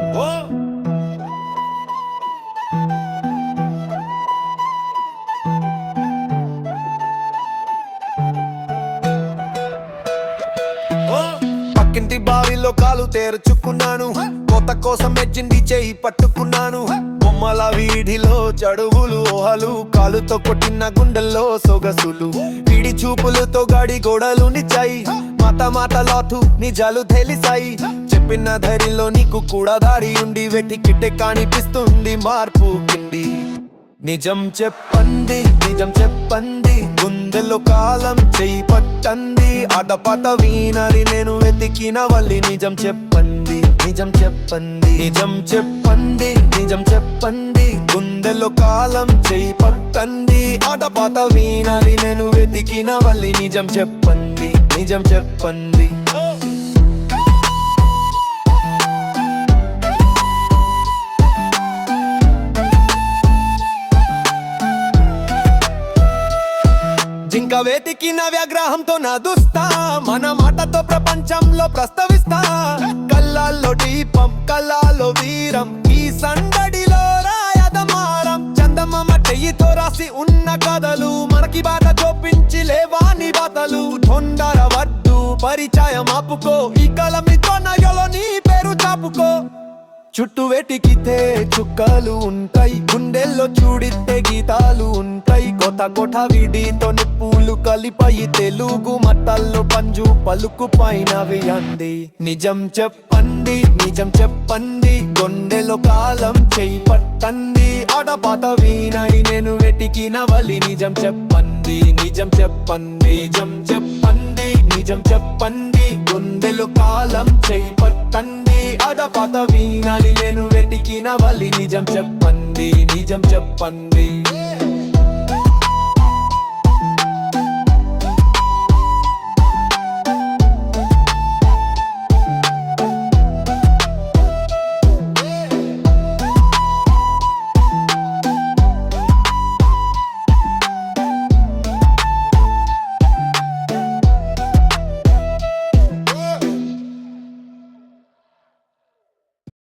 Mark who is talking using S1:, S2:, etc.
S1: ఓ! పక్కింటి బావిలో కాలు తేరుచుకున్నాను. కోత కోసం ఎచ్చింది చేయి పట్టుకున్నాను. బొమ్మల వీధిలో చడువులు ఓహలు కాలుతో కొట్టిన గుండెల్లో సొగసులు. పిడి చూపులతో గాడి గోడలు నిచ్చాయి. మాత మాత లాటు నిజాలు తెలిసాయి. చెప్పిన ధైర్యంలో నీకు కూడా దారి ఉండి వెతికిట్టే కానిపిస్తుంది మార్పు కింది. నిజం చెప్పండి నిజం చెప్పండి గుండెలో కాలం చేయి పట్టండి అడపట వీనరి నేను వెతికిన వల్లి నిజం చెప్పండి నిజం చెప్పండి నిజం చెప్పండి నిజం చెప్పండి గుండెలో కాలం చేయి పట్టండి ఆటపాట వీనరి నేను వెతికిన వల్లి నిజం చెప్పండి నిజం చెప్పండి జింక వేతికిన వ్యాగ్రహంతో నదుస్తా మన మాటతో ప్రపంచంలో ప్రస్తవిస్తా. కళ్ళల్లో దీపం కళ్ళాల్లో వీరం. ఈ సందడిలో రాయదమారం. చందమామ చెయ్యితో రాసి ఉన్న కథలు. మనకి బాధ చూపించి లేవాని బాధలు. తొందర వద్దు పరిచయం ఆపుకో. ఈ కలమితో నగలో నీ పేరు చాపుకో. చుట్టూ వెటికితే చుక్కలు ఉంటాయి. గుండెల్లో చూడితే గీతాలు ఉంటాయి. కొత్త కోట వీడితో నిప్పులు కలిపాయి. తెలుగు మట్టల్లో పంజు పలుకు పైన అంది. నిజం చెప్పండి నిజం చెప్పండి. గుండెలో కాలం చేయి పట్టండి. ఆడపాత వీణై నేను వెతికిన వలి. నిజం చెప్పండి నిజం చెప్పండి నిజం చెప్పండి నిజం చెప్పండి. గుండెలో కాలం చేయి పట్టండి. ఆడపాత వీణాలి నేను వెతికిన వలి. నిజం చెప్పండి నిజం చెప్పండి.